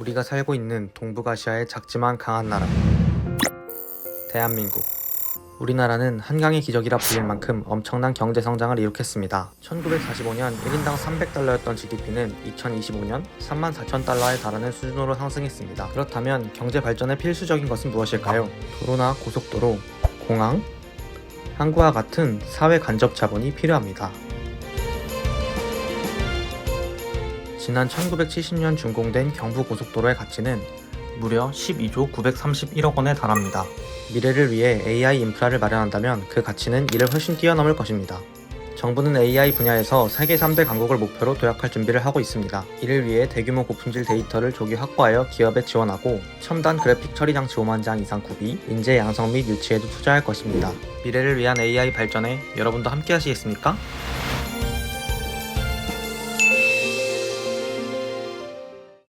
우리가 살고 있는 동북아시아의 작지만 강한 나라. 대한민국. 우리나라는 한강의 기적이라 불릴 만큼 엄청난 경제 성장을 이룩했습니다. 1945년 1인당 300달러였던 GDP는 2025년 3만 4천 달러에 달하는 수준으로 상승했습니다. 그렇다면 경제 발전에 필수적인 것은 무엇일까요? 도로나 고속도로, 공항, 항구와 같은 사회 간접 자본이 필요합니다. 지난 1970년 준공된 경부고속도로의 가치는 무려 12조 931억 원에 달합니다. 미래를 위해 AI 인프라를 마련한다면 그 가치는 이를 훨씬 뛰어넘을 것입니다. 정부는 AI 분야에서 세계 3대 강국을 목표로 도약할 준비를 하고 있습니다. 이를 위해 대규모 고품질 데이터를 조기 확보하여 기업에 지원하고 첨단 그래픽 처리 장치 5만 장 이상 구비, 인재 양성 및 유치에도 투자할 것입니다. 미래를 위한 AI 발전에 여러분도 함께 하시겠습니까?